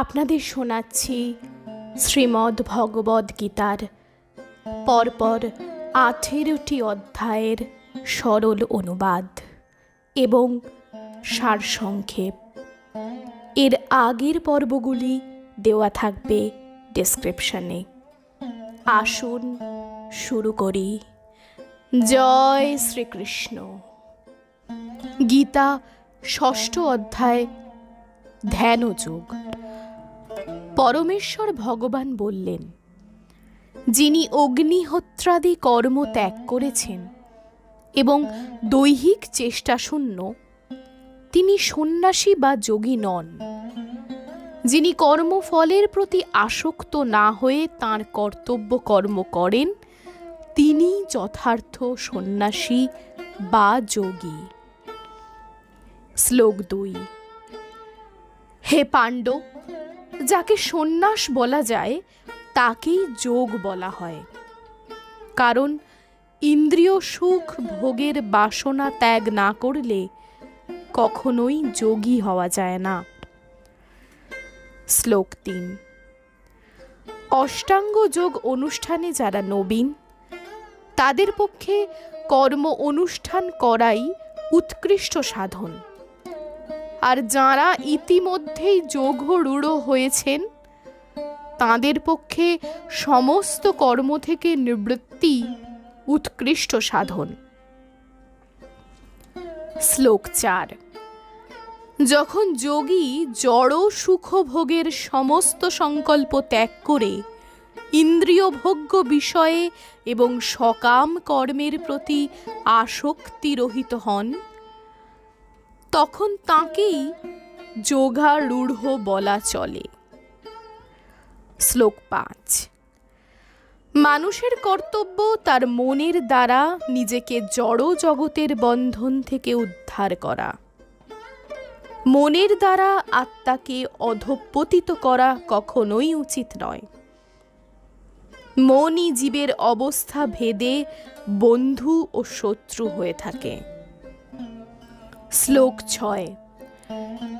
আপনাদের শোনাচ্ছি শ্রীমদ্ ভগবদ গীতার পরপর আঠেরোটি অধ্যায়ের সরল অনুবাদ এবং সারসংক্ষেপ। এর আগের পর্বগুলি দেওয়া থাকবে ডেসক্রিপশনে আসুন শুরু করি। জয় শ্রীকৃষ্ণ। গীতা ষষ্ঠ অধ্যায়, ধ্যানযোগ। পরমেশ্বর ভগবান বললেন, যিনি অগ্নিহোত্রাদি কর্ম ত্যাগ করেছেন এবং দৈহিক চেষ্টাশূন্য তিনি সন্ন্যাসী বা যোগী নন। যিনি কর্মফলের প্রতি আসক্ত না হয়ে তাঁর কর্তব্য কর্ম করেন, তিনি যথার্থ সন্ন্যাসী বা যোগী। শ্লোক দুই। হে পাণ্ডব যাকে সন্ন্যাস বলা যায়, তাকেই যোগ বলা হয়। কারণ ইন্দ্রিয় সুখ ভোগের বাসনা ত্যাগ না করলে কখনোই যোগী হওয়া যায় না। শ্লোক তিন। অষ্টাঙ্গ যোগ অনুষ্ঠানে যারা নবীন, তাদের পক্ষে কর্ম অনুষ্ঠান করাই উৎকৃষ্ট সাধন। আর যাঁরা ইতিমধ্যেই যোগরূঢ় হয়েছেন, তাঁদের পক্ষে সমস্ত কর্ম থেকে নিবৃত্তি উৎকৃষ্ট সাধন। শ্লোক চার। যখন যোগী জড় সুখভোগের সমস্ত সংকল্প ত্যাগ করে ইন্দ্রিয় ভোগ্য বিষয়ে এবং সকাম কর্মের প্রতি আসক্তিরহিত হন তখন তাঁকেই যোগারূঢ় বলা চলে। শ্লোক পাঁচ। মানুষের কর্তব্য তার মনের দ্বারা নিজেকে জড় জগতের বন্ধন থেকে উদ্ধার করা। মনের দ্বারা আত্মাকে অধপতিত করা কখনোই উচিত নয়। মনই জীবের অবস্থা ভেদে বন্ধু ও শত্রু হয়ে থাকে। শ্লোক ছয়।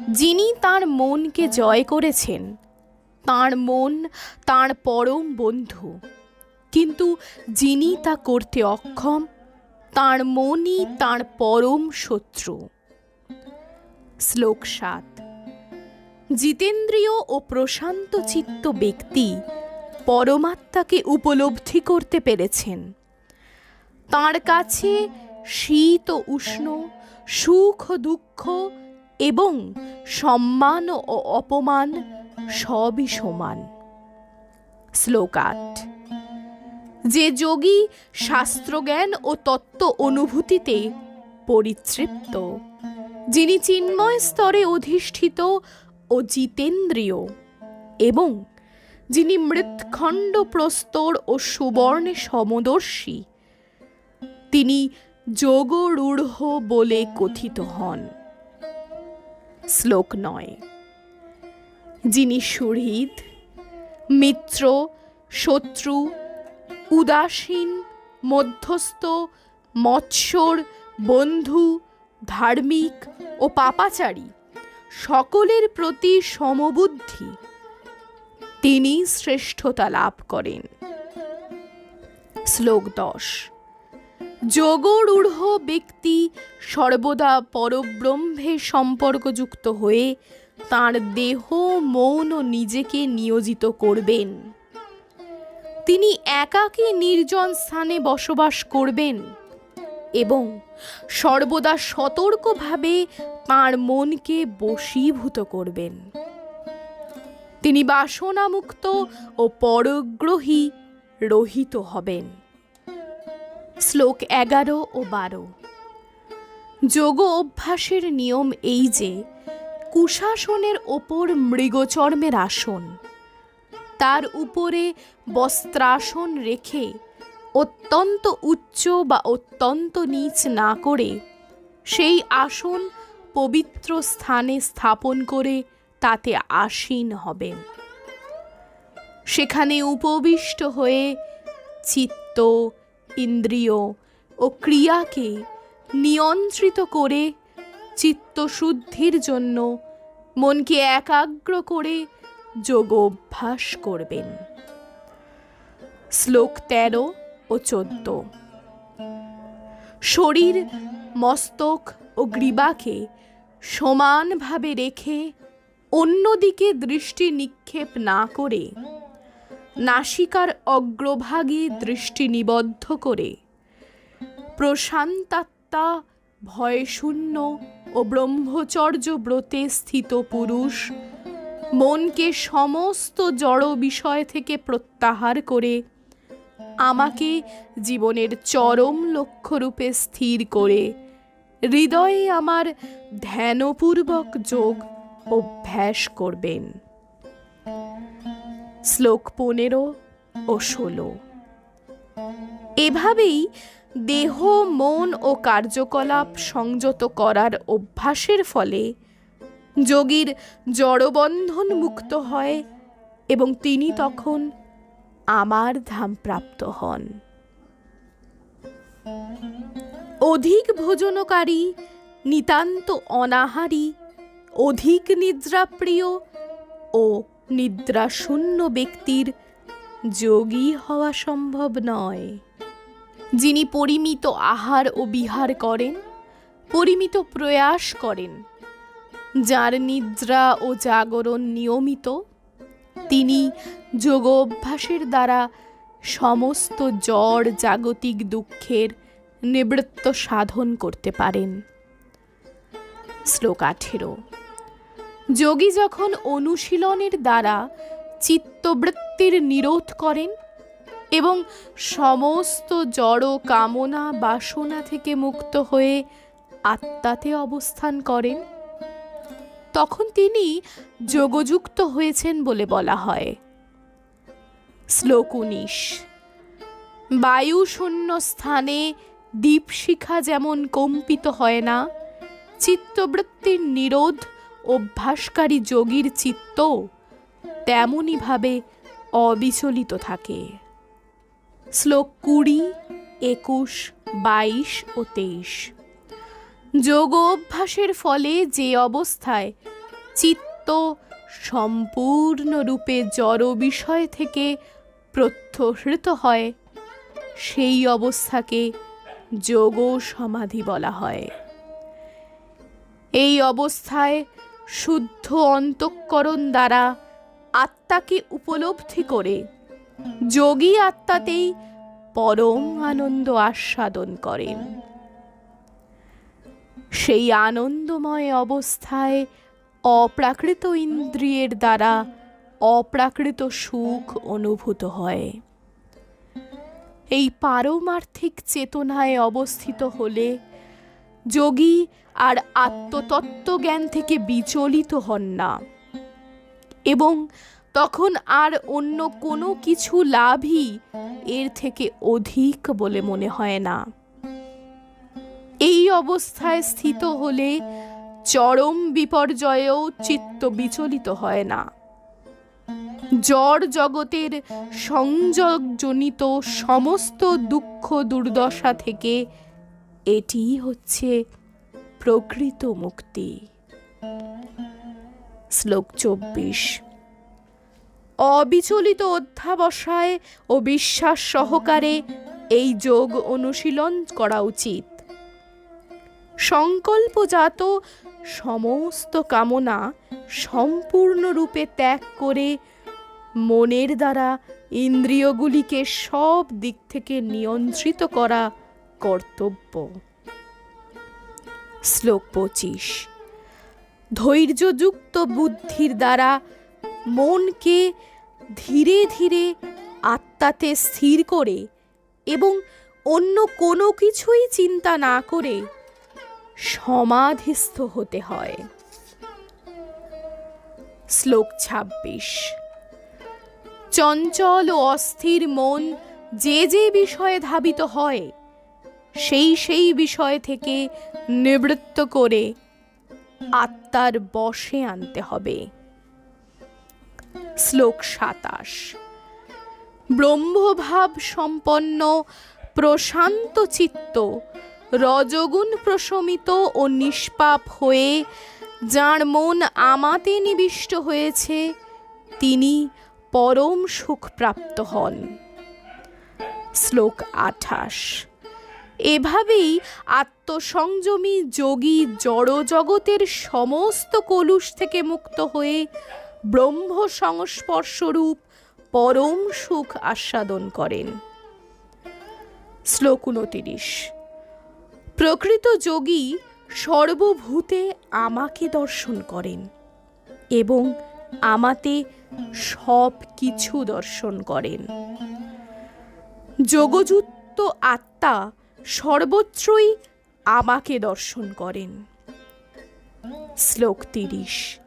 যিনি তার মনকে জয় করেছেন, তার মন তার পরম বন্ধু। কিন্তু যিনি তা করতে অক্ষম, তার মনই তার পরম শত্রু। শ্লোক সাত। জিতেন্দ্রীয় ও প্রশান্ত চিত্ত ব্যক্তি পরমাত্মাকে উপলব্ধি করতে পেরেছেন। তার কাছে শীত ও উষ্ণ সুখ, দুঃখ এবং সম্মান ও অপমান সবই সমান। শ্লোক আট। যে যোগী শাস্ত্রজ্ঞান ও তত্ত্ব অনুভূতিতে পরিতৃপ্ত, যিনি চিন্ময় স্তরে অধিষ্ঠিত ও জিতেন্দ্রীয় এবং যিনি মৃৎখণ্ড প্রস্তর ও সুবর্ণে সমদর্শী, তিনি যোগরূঢ় বলে কথিত হন। শ্লোক নয়। যিনি সুহৃদ মিত্র, শত্রু, উদাসীন, মধ্যস্থ, মৎসর, বন্ধু, ধার্মিক ও পাপাচারী, সকলের প্রতি সমবুদ্ধি, তিনি শ্রেষ্ঠতা লাভ করেন। শ্লোক দশ। যোগরূঢ় ব্যক্তি সর্বদা পরব্রহ্মে সম্পর্কযুক্ত হয়ে তার দেহ মৌন নিজেকে নিয়োজিত করবেন। তিনি একাকী নির্জন স্থানে বসবাস করবেন এবং সর্বদা সতর্কভাবে তাঁর মনকে বশীভূত করবেন। তিনি বাসনামুক্ত ও পরগ্রহী রহিত হবেন। শ্লোক এগারো ও বারো। যোগ অভ্যাসের নিয়ম এই যে, কুশাসনের ওপর মৃগচর্মের আসন। তার উপরে বস্ত্রাসন রেখে অত্যন্ত উচ্চ বা অত্যন্ত নিচ না করে সেই আসন পবিত্র স্থানে স্থাপন করে তাতে আসীন হবেন। সেখানে উপবিষ্ট হয়ে চিত্ত ইন্দ্রিয় ও ক্রিয়াকে নিয়ন্ত্রিত করে চিত্তশুদ্ধির জন্য মনকে একাগ্র করে যোগ অভ্যাস করবেন। শ্লোক তেরো ও চোদ্দ। শরীর, মস্তক ও গ্রীবাকে সমানভাবে রেখে অন্যদিকে দৃষ্টি নিক্ষেপ না করে নাসিকার অগ্রভাগে দৃষ্টি নিবদ্ধ করে। প্রশান্তাত্মা ভয়শূন্য ও ব্রহ্মচর্য ব্রতে স্থিত পুরুষ মনকে সমস্ত জড় বিষয় থেকে প্রত্যাহার করে আমাকে জীবনের চরম লক্ষ্যরূপে স্থির করে। হৃদয়ে আমার ধ্যানপূর্বক যোগ অভ্যাস করবেন। শ্লোক পনেরো ও ষোলো। এভাবেই দেহ, মন ও কার্যকলাপ সংযত করার অভ্যাসের ফলে যোগীর জড়বন্ধন মুক্ত হয় এবং তিনি তখন আমার ধাম প্রাপ্ত হন। অধিক ভোজনকারী, নিতান্ত অনাহারী, অধিক নিদ্রাপ্রিয় ও নিদ্রাশূন্য ব্যক্তির যোগী হওয়া সম্ভব নয়। যিনি পরিমিত আহার ও বিহার করেন, পরিমিত প্রয়াস করেন, যার নিদ্রা ও জাগরণ নিয়মিত, তিনি যোগ অভ্যাসের দ্বারা সমস্ত জড় জাগতিক দুঃখের নিবৃত্ত সাধন করতে পারেন। শ্লোক আঠেরো যোগী যখন অনুশীলনের দ্বারা চিত্তবৃত্তির নিরোধ করেন এবং সমস্ত জড় কামনা বাসনা থেকে মুক্ত হয়ে আত্মাতে অবস্থান করেন, তখন তিনি যোগযুক্ত হয়েছেন বলে বলা হয়। শ্লোক উনিশ। বায়ু শূন্য স্থানে দীপশিখা যেমন কম্পিত হয় না, চিত্তবৃত্তির নিরোধ অভ্যাসকারী যোগীর চিত্ত তেমনইভাবে অবিচলিত থাকে। শ্লোক কুড়ি, একুশ, বাইশ ও তেইশ। যোগ অভ্যাসের ফলে যে অবস্থায় চিত্ত সম্পূর্ণরূপে জড় বিষয় থেকে প্রত্যহৃত হয়, সেই অবস্থাকে যোগ সমাধি বলা হয়। এই অবস্থায় শুদ্ধ অন্তঃকরণ দ্বারা আত্মাকে উপলব্ধি করে যোগী আত্মাতেই পরম আনন্দ আস্বাদন করেন সেই আনন্দময় অবস্থায় অপ্রাকৃত ইন্দ্রিয়ের দ্বারা অপ্রাকৃত সুখ অনুভূত হয়। এই পারমার্থিক চেতনায় অবস্থিত হলে যোগী আর আত্মতত্ত্ব জ্ঞান থেকে বিচলিত হন না। এবং তখন আর অন্য কোনো কিছু লাভই এর থেকে অধিক বলে মনে হয় না। এই অবস্থায় স্থিত হলে চরম বিপর্যয়েও চিত্ত বিচলিত হয় না। জড় জগতের সংযোগজনিত সমস্ত দুঃখ দুর্দশা থেকে এটি হচ্ছে প্রকৃত মুক্তি। শ্লোক চব্বিশ। অবিচলিত অধ্যাবসায় ও বিশ্বাস সহকারে এই যোগ অনুশীলন করা উচিত। সংকল্পজাত সমস্ত কামনা সম্পূর্ণরূপে ত্যাগ করে মনের দ্বারা ইন্দ্রিয়গুলিকে সব দিক থেকে নিয়ন্ত্রিত করা কর্তব্য। শ্লোক পঁচিশ। ধৈর্যযুক্ত বুদ্ধির দ্বারা মনকে ধীরে ধীরে আত্মাতে স্থির করে এবং অন্য কোনো কিছুই চিন্তা না করে সমাধিস্থ হতে হয়। শ্লোক ছাব্বিশ। চঞ্চল ও অস্থির মন যে যে বিষয়ে ধাবিত হয় সেই সেই বিষয় থেকে নিবৃত্ত করে আত্মার বশে আনতে হবে। শ্লোক সাতাশ। ব্রহ্মভাব সম্পন্ন প্রশান্ত চিত্ত রজগুণ প্রশমিত ও নিষ্পাপ হয়ে যার মন আমাতে নিবিষ্ট হয়েছে, তিনি পরম সুখপ্রাপ্ত হন। শ্লোক আঠাশ। এভাবেই আত্মসংযমী যোগী জড় জগতের সমস্ত কলুষ থেকে মুক্ত হয়ে ব্রহ্ম সংস্পর্শরূপ পরম সুখ আস্বাদন করেন। শ্লোক উনতিরিশ। প্রকৃত যোগী সর্বভূতে আমাকে দর্শন করেন এবং আমাতে সব কিছু দর্শন করেন। যোগযুক্ত আত্মা সর্বত্রই আমাকে দর্শন করেন। শ্লোক তিরিশ।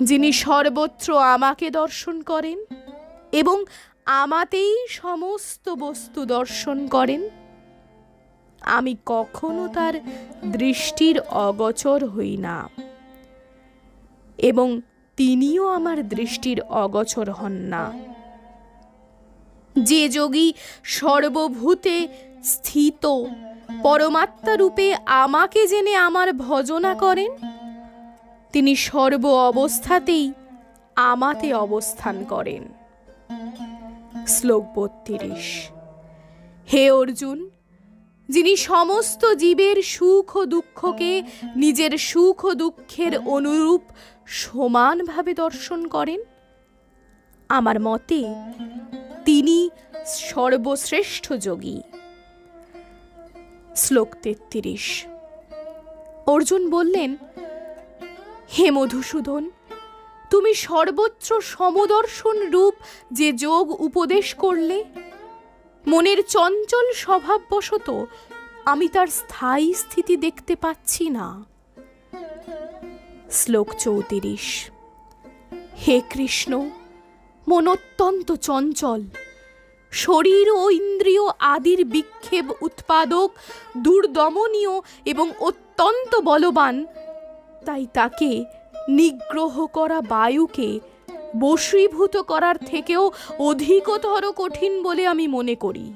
যিনি সর্বত্র আমাকে দর্শন করেন এবং আমাতেই সমস্ত বস্তু দর্শন করেন, আমি কখনো তার দৃষ্টির অগচর হই না এবং তিনিও আমার দৃষ্টির অগচর হন না। যে যোগী সর্বভূতে স্থিত। পরমাত্মা রূপে আমাকে জেনে আমার ভজনা করেন। তিনি সর্ব অবস্থাতেই আমাতে অবস্থান করেন। শ্লোক বত্রিশ। হে অর্জুন, যিনি সমস্ত জীবের সুখ ও দুঃখকে নিজের সুখ ও দুঃখের অনুরূপ সমানভাবে দর্শন করেন, আমার মতে তিনি সর্বশ্রেষ্ঠ যোগী। শ্লোক তেত্রিশ। অর্জুন বললেন, হে মধুসূদন, তুমি সর্বত্র সমদর্শন রূপ যে যোগ উপদেশ করলে, মনের চঞ্চল স্বভাববশত আমি তার স্থায়ী স্থিতি দেখতে পাচ্ছি না। শ্লোক চৌত্রিশ। হে কৃষ্ণ, মন অত্যন্ত চঞ্চল। শরীর ও ইন্দ্রিয় আদির বিক্ষেপ উৎপাদক, দুর্দমনীয় এবং অত্যন্ত বলবান। তাই তাকে নিগ্রহ করা বায়ুকে বশীভূত করার থেকেও অধিকতর কঠিন বলে আমি মনে করি।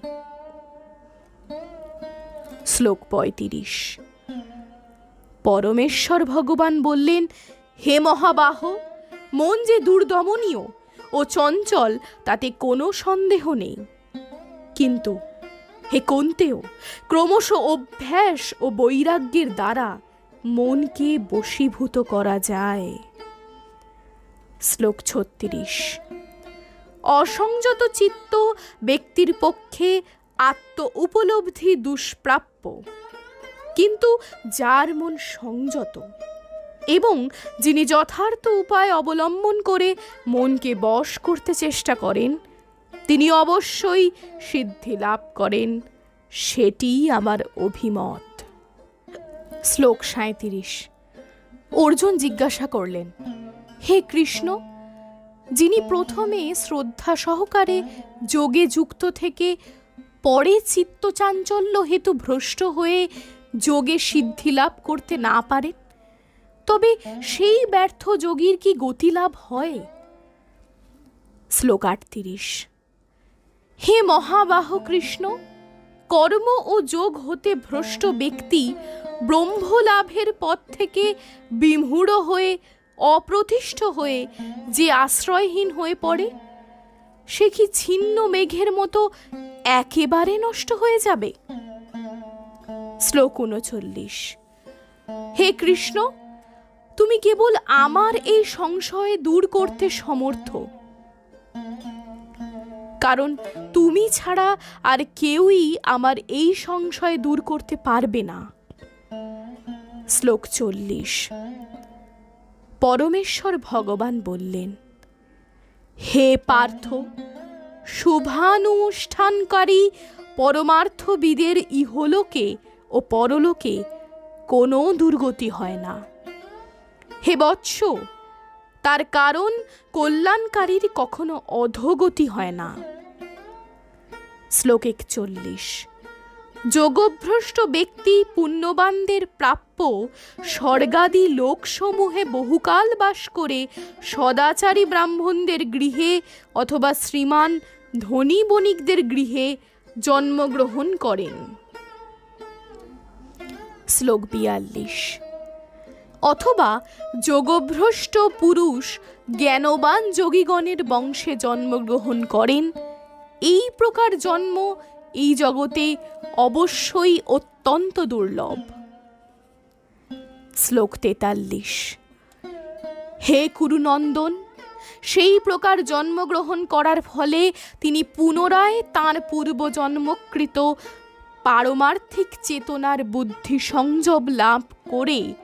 শ্লোক পঁয়ত্রিশ। পরমেশ্বর ভগবান বললেন, হে মহাবাহ, মন যে দুর্দমনীয় ও চঞ্চল, তাতে কোনো সন্দেহ নেই। কিন্তু হে কোনতেও, ক্রমশ অভ্যাস ও বৈরাগ্যের দ্বারা মনকে বশীভূত করা যায়। শ্লোক ছত্রিশ। অসংযত চিত্ত ব্যক্তির পক্ষে আত্ম উপলব্ধি দুষ্প্রাপ্য। কিন্তু যার মন সংযত এবং যিনি যথার্থ উপায় অবলম্বন করে মনকে বশ করতে চেষ্টা করেন, তিনি অবশ্যই সিদ্ধি লাভ করেন। সেটিই আমার অভিমত। শ্লোক সাঁত্রিশ অর্জুন জিজ্ঞাসা করলেন, হে কৃষ্ণ, যিনি প্রথমে শ্রদ্ধা সহকারে যোগে যুক্ত থেকে পরে চিত্তচাঞ্চল্য হেতু ভ্রষ্ট হয়ে যোগে সিদ্ধি লাভ করতে না পারেন তবে সেই ব্যর্থ যোগীর কি গতিলাভ হয়? শ্লোক আটত্রিশ হে মহাবাহ কৃষ্ণ, কর্ম ও যোগ হতে ভ্রষ্ট ব্যক্তি ব্রহ্মলাভের পথ থেকে বিমূঢ় হয়ে, অপ্রতিষ্ঠ হয়ে যে আশ্রয়হীন হয়ে পড়ে, সে কি ছিন্ন মেঘের মতো একেবারে নষ্ট হয়ে যাবে? শ্লোক উনচল্লিশ হে কৃষ্ণ তুমি কেবল আমার এই সংশয় দূর করতে সমর্থ। কারণ তুমি ছাড়া আর কেউই আমার এই সংশয় দূর করতে পারবে না। শ্লোক চল্লিশ। পরমেশ্বর ভগবান বললেন, হে পার্থ, শুভানুষ্ঠানকারী পরমার্থবিদের ইহলোকে ও পরলোকে কোনো দুর্গতি হয় না। হে বৎস, তার কারণ কল্যাণকারীর কখনো অধোগতি হয় না। শ্লোক একচল্লিশ, যোগভ্রষ্ট ব্যক্তি পুণ্যবানদের প্রাপ্য স্বর্গাদি লোকসমূহে বহুকাল বাস করে সদাচারী ব্রাহ্মণদের গৃহে অথবা শ্রীমান ধনী বণিকদের গৃহে জন্মগ্রহণ করেন। শ্লোক বিয়াল্লিশ অথবা যোগভ্রষ্ট পুরুষ জ্ঞানবান যোগীগণের বংশে জন্মগ্রহণ করেন, এই প্রকার জন্ম এই জগতে অবশ্যই অত্যন্ত দুর্লভ। শ্লোক তেতাল্লিশ। হে কুরুনন্দন, সেই প্রকার জন্মগ্রহণ করার ফলে তিনি পুনরায় তাঁর পূর্বজন্মকৃত পারমার্থিক চেতনার বুদ্ধি সংযম লাভ করে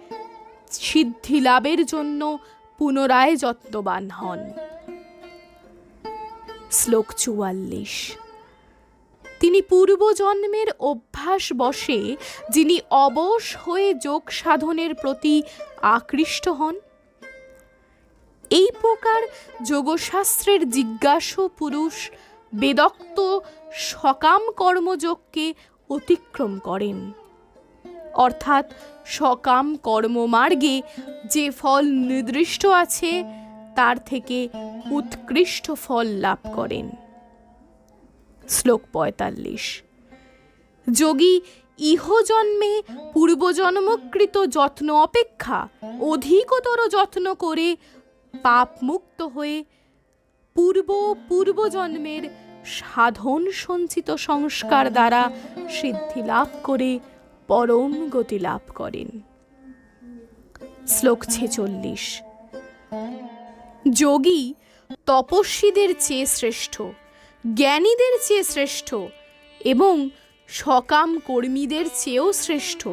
সিদ্ধি লাভের জন্য পুনরায় যত্নবান হন। শ্লোক চুয়াল্লিশ। তিনি পূর্বজন্মের অভ্যাস বসে যিনি অবশ হয়ে যোগ সাধনের প্রতি আকৃষ্ট হন, এই প্রকার যোগশাস্ত্রের জিজ্ঞাসু পুরুষ বেদক্ত সকাম কর্মযোগকে অতিক্রম করেন। অর্থাৎ সকাম কর্মমার্গে যে ফল নির্দিষ্ট আছে, তার থেকে উৎকৃষ্ট ফল লাভ করেন। শ্লোক পঁয়তাল্লিশ। যোগী ইহজন্মে পূর্বজন্মকৃত যত্ন অপেক্ষা অধিকতর যত্ন করে পাপমুক্ত হয়ে পূর্ব পূর্বজন্মের সাধন সঞ্চিত সংস্কার দ্বারা সিদ্ধি লাভ করে পরম গতি লাভ করেন। শ্লোক ছেচল্লিশ। যোগী তপস্বীদের চেয়ে শ্রেষ্ঠ, জ্ঞানীদের চেয়ে শ্রেষ্ঠ এবং সকাম কর্মীদের চেয়েও শ্রেষ্ঠ।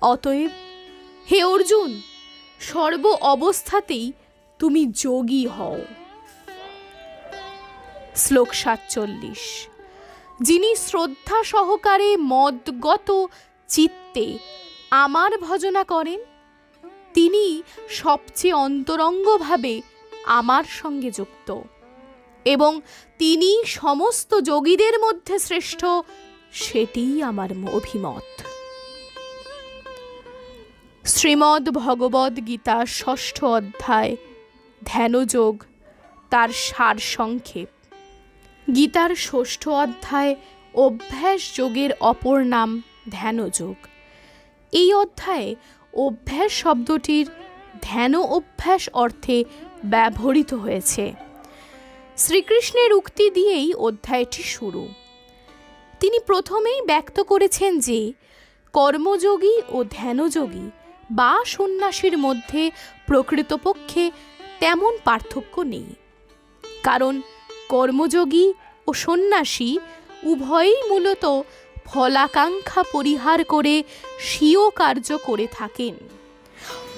অতএব, হে অর্জুন, সর্ব অবস্থাতেই তুমি যোগী হও। শ্লোক সাতচল্লিশ। যিনি শ্রদ্ধা সহকারে মদগত চিত্তে আমার ভজনা করেন, তিনি সবচেয়ে অন্তরঙ্গভাবে আমার সঙ্গে যুক্ত এবং তিনি সমস্ত যোগীদের মধ্যে শ্রেষ্ঠ, সেটিই আমার অভিমত। শ্রীমদ্ ভগবদ গীতা ষষ্ঠ অধ্যায়, ধ্যানযোগ, তার সার সংক্ষেপ। গীতার ষষ্ঠ অধ্যায়, অভ্যাস যোগের অপর নাম ধ্যানযোগ এই অধ্যায়ে অভ্যাস শব্দটির ধ্যান অভ্যাস অর্থে ব্যবহৃত হয়েছে। শ্রীকৃষ্ণের উক্তি দিয়েই অধ্যায়টি শুরু। তিনি প্রথমেই ব্যক্ত করেছেন যে, কর্মযোগী ও ধ্যানযোগী বা সন্ন্যাসীর মধ্যে প্রকৃতপক্ষে তেমন পার্থক্য নেই। কারণ কর্মযোগী ও সন্ন্যাসী উভয়ই মূলত ফলাকাঙ্ক্ষা পরিহার করে স্বীয় কার্য করে থাকেন।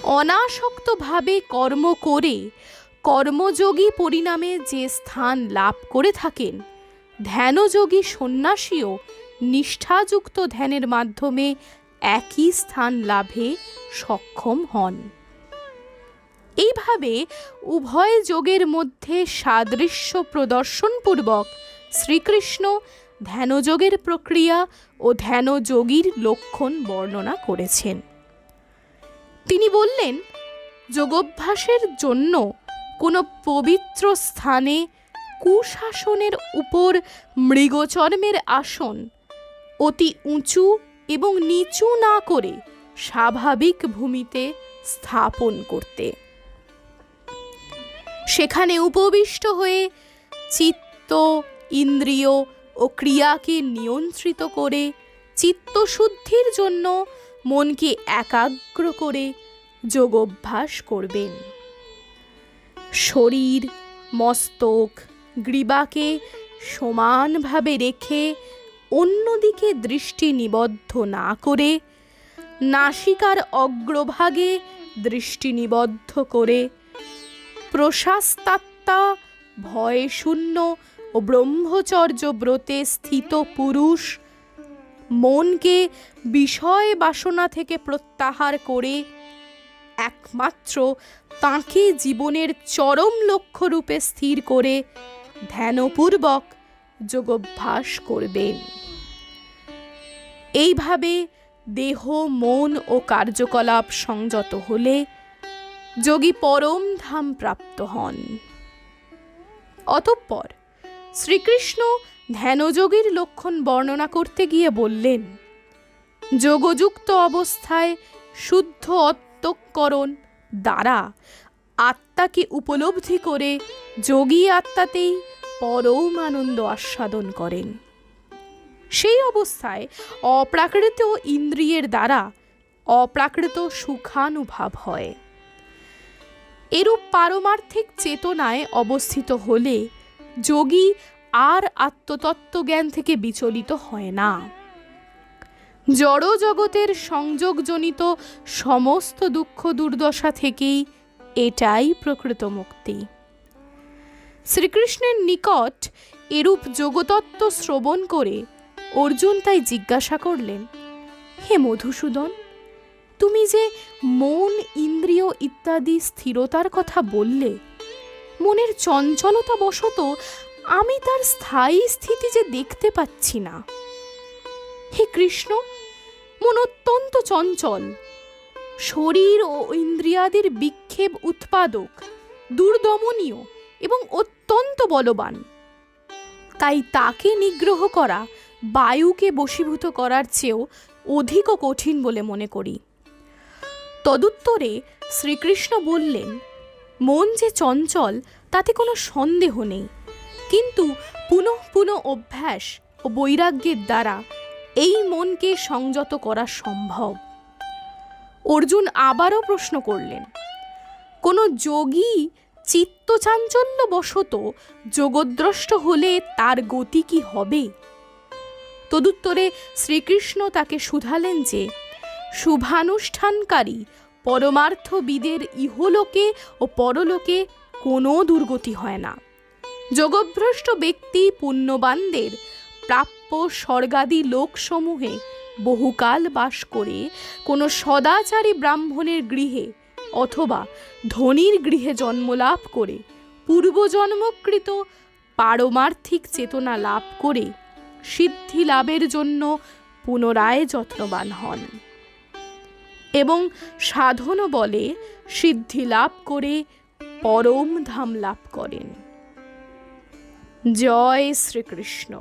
অনাসক্তভাবে কর্ম করে কর্মযোগী পরিণামে যে স্থান লাভ করে থাকেন, ধ্যানযোগী সন্ন্যাসীও নিষ্ঠাযুক্ত ধ্যানের মাধ্যমে একই স্থান লাভে সক্ষম হন। এইভাবে উভয় যোগের মধ্যে সাদৃশ্য প্রদর্শনপূর্বক শ্রীকৃষ্ণ ধ্যানযোগের প্রক্রিয়া ও ধ্যানযোগীর লক্ষণ বর্ণনা করেছেন। তিনি বললেন, যোগভ্যাসের জন্য কোনো পবিত্র স্থানে কুশাসনের উপর মৃগচর্মের আসন অতি উঁচু এবং নিচু না করে স্বাভাবিক ভূমিতে স্থাপন করতে। সেখানে উপবিষ্ট হয়ে চিত্ত, ইন্দ্রিয় ও ক্রিয়াকে নিয়ন্ত্রিত করে, চিত্তশুদ্ধির জন্য মনকে একাগ্র করে যোগভ্যাস করবেন। শরীর, মস্তক, গ্রীবাকে সমানভাবে রেখে অন্যদিকে দৃষ্টি নিবদ্ধ না করে, নাসিকার অগ্রভাগে দৃষ্টি নিবদ্ধ করে, প্রশাস্তাত্মা ভয়শূন্য ও ব্রহ্মচর্য ব্রতে স্থিত পুরুষ মনকে বিষয় বাসনা থেকে প্রত্যাহার করে একমাত্র তাঁকে জীবনের চরম লক্ষ্য রূপে স্থির করে ধ্যানপূর্বক যোগভ্যাস করবেন। এইভাবে দেহ, মন ও কার্যকলাপ সংযত হলে যোগী পরম ধাম প্রাপ্ত হন। অতঃপর শ্রীকৃষ্ণ ধ্যানযোগীর লক্ষণ বর্ণনা করতে গিয়ে বললেন, যোগযুক্ত অবস্থায় শুদ্ধ অত্ত অন্তঃকরণ দ্বারা আত্মাকে উপলব্ধি করে যোগী আত্মাতেই পরম আনন্দ আস্বাদন করেন। সেই অবস্থায় অপ্রাকৃত ইন্দ্রিয়ের দ্বারা অপ্রাকৃত সুখানুভব হয়। এরূপ পারমার্থিক চেতনায় অবস্থিত হলে যোগী আর আত্মতত্ত্বজ্ঞান থেকে বিচলিত হয় না। জড় জগতের সংযোগজনিত সমস্ত দুঃখ দুর্দশা থেকেই এটাই প্রকৃত মুক্তি। শ্রীকৃষ্ণের নিকট এরূপ যোগতত্ত্ব শ্রবণ করে অর্জুন তাই জিজ্ঞাসা করলেন, হে মধুসূদন, তুমি যে মন, ইন্দ্রিয় ইত্যাদি স্থিরতার কথা বললে মনের চঞ্চলতা বশত আমি তার স্থায়ী স্থিতি যে দেখতে পাচ্ছি না। হে কৃষ্ণ, মন অত্যন্ত চঞ্চল। শরীর ও ইন্দ্রিয়াদের বিক্ষেপ উৎপাদক, দুর্দমনীয় এবং অত্যন্ত বলবান। তাই তাকে নিগ্রহ করা, বায়ুকে বশীভূত করার চেয়েও অধিক কঠিন বলে মনে করি। তদুত্তরে শ্রীকৃষ্ণ বললেন মন যে চঞ্চল, তাতে কোনো সন্দেহ নেই। কিন্তু পুনঃ পুনঃ অভ্যাস ও বৈরাগ্যের দ্বারা এই মনকে সংযত করা সম্ভব। অর্জুন আবারও প্রশ্ন করলেন, কোনো যোগী চিত্তচাঞ্চল্য বশত যোগদ্রষ্ট হলে তার গতি কি হবে? তদুত্তরে শ্রীকৃষ্ণ তাকে শুধালেন যে, শুভানুষ্ঠানকারী পরমার্থবিদের ইহলোকে ও পরলোকে কোনো দুর্গতি হয় না। যোগভ্রষ্ট ব্যক্তি পুণ্যবানদের প্রাপ্য স্বর্গাদি লোকসমূহে বহুকাল বাস করে কোনো সদাচারী ব্রাহ্মণের গৃহে অথবা ধনির গৃহে জন্মলাভ করে পূর্বজন্মকৃত পারমার্থিক চেতনা লাভ করে সিদ্ধি লাভের জন্য পুনরায় যত্নবান হন। এবং সাধন বলে সিদ্ধি লাভ করে পরম ধাম লাভ করেন। জয় শ্রীকৃষ্ণ।